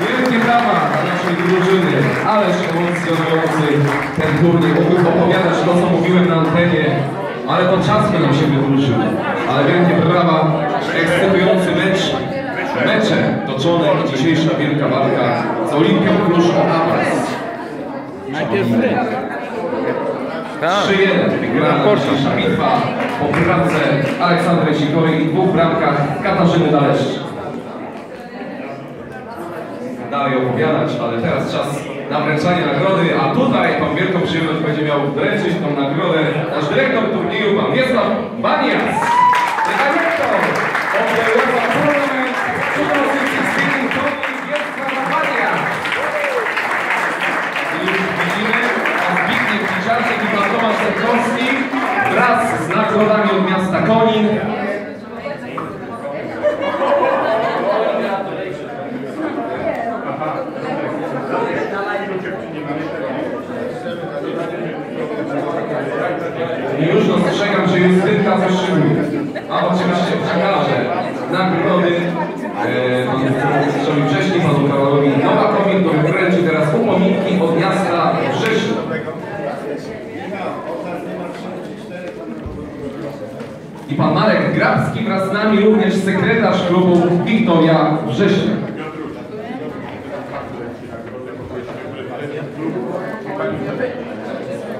Wielkie brawa dla naszej drużyny, ależ emocjonujący ten turniej. Mógłbym opowiadać to, co mówiłem na antenie, ale to czas by nam się wydłużył. Ale wielkie brawa, ekscytujący mecz, mecze toczone i dzisiejsza wielka walka z Olimpią Klusz o awans. Najpierw. Tak. 3-1 wygrana dzisiejsza bitwa po bramce Aleksandry Sikory i dwóch bramkach Katarzyny Daleszcz. Dalej opowiadać, ale teraz czas na wręczanie nagrody, a tutaj pan wielką przyjemność będzie miał wręczyć tą nagrodę nasz dyrektor turnieju, pan Wiesław Banias. Dyrektor the UEFA Tournament 2016 Turniej Wiesław Banias. I już widzimy, pan Zbigniew Kiciarczyk i pan Tomasz Serkowski wraz z nagrodami od miasta Konin. gdybym zbytka coś. A oczywiście przekażę nagrody e, panu burmistrzowi Wrześni, panu Karolowi Nowakowi, który wręczy teraz upominki od miasta Wrześni. I pan Marek Grabski wraz z nami również sekretarz klubu Wiktoria Września. Thank you.